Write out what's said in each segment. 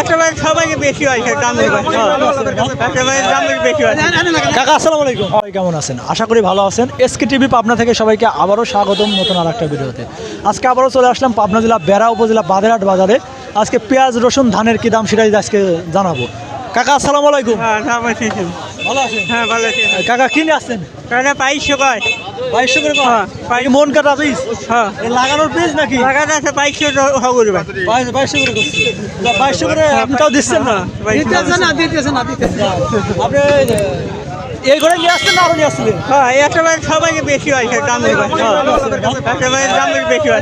একেবারে সবাইকে বেশি হয় বেশি হয়। কাকা আসসালামু আলাইকুম। সবাই কেমন আছেন? আশা করি ভালো আছেন। এসকে টিভি পাবনা থেকে সবাইকে আবারও স্বাগতম নতুন আর একটা ভিডিওতে। আজকে আবারও চলে আসলাম পাবনা জেলা বেড়া উপজেলা বাদেরহাট বাজারে। আজকে পেঁয়াজ রসুন ধানের কি দাম সেটাই আজকে জানাব। কাকা আসসালামু আলাইকুম। হ্যাঁ ভালো আছেন? হ্যাঁ ভালো কাকা কিনে আসছেন? তাহলে বাইশশো কয়? বাইশশো করে হ্যাঁ, পাই মন কাটা পিস হ্যাঁ। লাগানোর পিস নাকি? লাগানো আছে বাইশশো হগুরি ভাই বাইশ- বাইশশো করে। বাইশশো করে আপনি তাও দিচ্ছেন না? হ্যাঁ, দিতেছে না দিতেছে আপনি এই করে নিয়ে আসছেন না আরও নিয়ে আসছিলেন? হ্যাঁ একেবারে সবাইকে বেশি হয় দাম দাম বেশি হয়।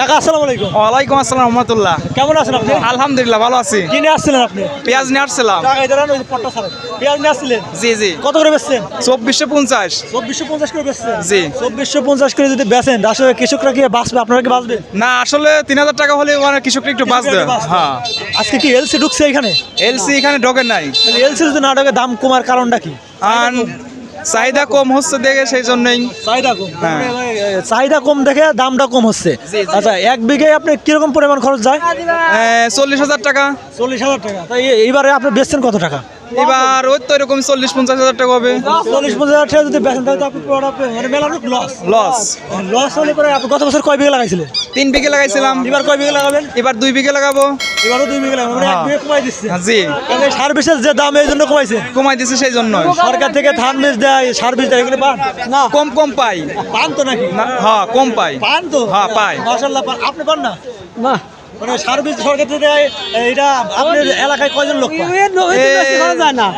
কাকা আসসালামু আলাইকুম। ওয়ালাইকুম আসসালাম রহমতুল্লাহ। কেমন আছেন আপনি? আলহামদুলিল্লাহ ভালো আছি। কিনে আসছিলেন আপনি? পেঁয়াজ নিয়ে আসছিলাম। টাকা দাঁড়ান ওই পট্টা ছাড়েন। পেঁয়াজ নিয়ে আসছিলেন? জি জি। কত করে বেচছেন? চব্বিশশো পঞ্চাশ। চব্বিশশো পঞ্চাশ করে বেচছেন? জি। চব্বিশশো পঞ্চাশ করে যদি বেচেন আসলে কৃষকরা কি বাঁচবে? আপনারা কি বাঁচবে না আসলে তিন হাজার টাকা হলে মানে কৃষকরা একটু বাঁচবে। হ্যাঁ। আজকে কি এলসি ঢুকছে এখানে? এলসি এখানে ঢোকে নাই। এলসি যদি না ঢোকে দাম কমার কারণটা কি? আর চাহিদা কম হচ্ছে দেখে সেই জন্যই। চাহিদা কম। হ্যাঁ। চাহিদা কম দেখে দামটা কম হচ্ছে। আচ্ছা এক বিঘে আপনি কীরকম পরিমাণ খরচ যায়? চল্লিশ হাজার টাকা। চল্লিশ হাজার টাকা। তাই এইবারে আপনি বেচছেন কত টাকা? এবার ওই তো এরকম চল্লিশ পঞ্চাশ হাজার টাকা হবে। চল্লিশ পঞ্চাশ হাজার টাকা যদি বেচেন তাহলে আপনি মেলা লস লস লস হলে পরে আপনি গত বছর কয় বিঘা লাগাইছিলেন তিন বিঘে লাগাইছিলাম। এবার কয় বিঘা লাগাবেন? এবার দুই বিঘে লাগাবো। এবারও দুই বিঘা লাগাবেন মানে এক হ্যাঁ। বিঘা কমাই দিচ্ছে। জি। সার বিষের যে দাম এই জন্য কমাইছে। কমাই দিছে সেই জন্য সরকার থেকে ধান বীজ দেয় সার বীজ দেয় এগুলো পান? না। কম কম পাই। পান তো নাকি? হ্যাঁ কম পাই। পান তো? হ্যাঁ, পাই। মাশাল্লাহ আপনি পান না? না। মানে সার বীজ সরকার থেকে এটা আপনার এলাকায় কয়জন লোক পায়? এ,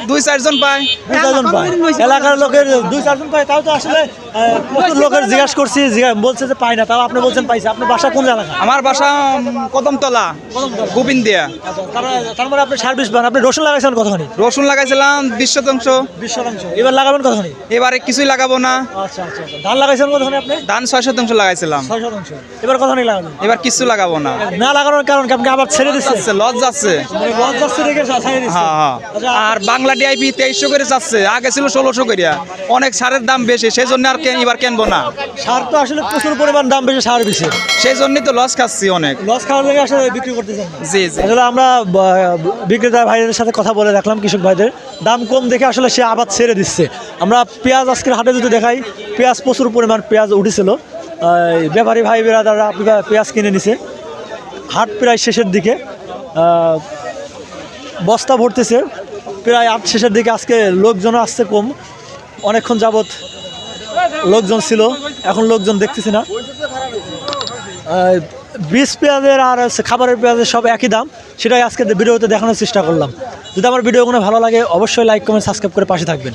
দুই চারজন পাই দুই চারজন পায়। এলাকার লোকের দুই চারজন পায় তাও তো আসলে প্রচুর লোকের জিজ্ঞাসা করছি বলছে যে পায় না তাও আপনি বলছেন পাইছে। আপনার বাসা কোন এলাকা? আমার বাসা কদমতলা গোবিন্দ দিয়া তার- তার মানে আপনি সার বীজ পান আপনি রসুন লাগাইছেন কতখানি? রসুন লাগাইছিলাম বিশ শতাংশ। বিশ শতাংশ। এবার লাগাবেন কতখানি? এবারে কিছুই লাগাবো না। আচ্ছা আচ্ছা আচ্ছা। ধান লাগাইছেন কতখানি আপনি? ধান ছয় শতাংশ লাগাইছিলাম। ছয় শতাংশ। এবার কতখানি লাগাবেন? এবার কিছু লাগাবো না। না লাগানোর কারণ আপনি আবার ছেড়ে যাচ্ছে যাচ্ছে রেখে হ্যাঁ হ্যাঁ। আচ্ছা, আর বাংলা ডিআইপি তেইশশো করে যাচ্ছে আগে ছিল ষোলোশো করিয়া। অনেক সারের দাম বেশি সেই জন্য আর কেন- এবার কেনবো না? সার তো আসলে প্রচুর পরিমাণ দাম বেশি সার বেশি। সেই জন্যই তো লস খাচ্ছি অনেক। লস খাওয়ার লেগে আসলে বিক্রি করতেছেন না। জি জি। আসলে আমরা বিক্রেতা ভাইদের সাথে কথা বলে রাখলাম কৃষক ভাইদের। দাম কম দেখে আসলে সে আবার ছেড়ে দিচ্ছে। আমরা পেঁয়াজ আজকের হাটে যদি দেখাই পেঁয়াজ প্রচুর পরিমাণ পেঁয়াজ উঠেছিল। ব্যাপারী ভাই বেরাদাররা পেঁয়াজ কিনে নিছে। হাট প্রায় শেষের দিকে বস্তা ভরতেছে। প্রায় আট শেষের দিকে আজকে লোকজন আসছে কম। অনেকক্ষণ যাবৎ লোকজন ছিল, এখন লোকজন দেখতেছি না। বীজ পেঁয়াজের আর খাবারের পেঁয়াজের সব একই দাম, সেটাই আজকে ভিডিওতে দেখানোর চেষ্টা করলাম। যদি আমার ভিডিওগুলো ভালো লাগে, অবশ্যই লাইক কমেন্ট সাবস্ক্রাইব করে পাশে থাকবেন।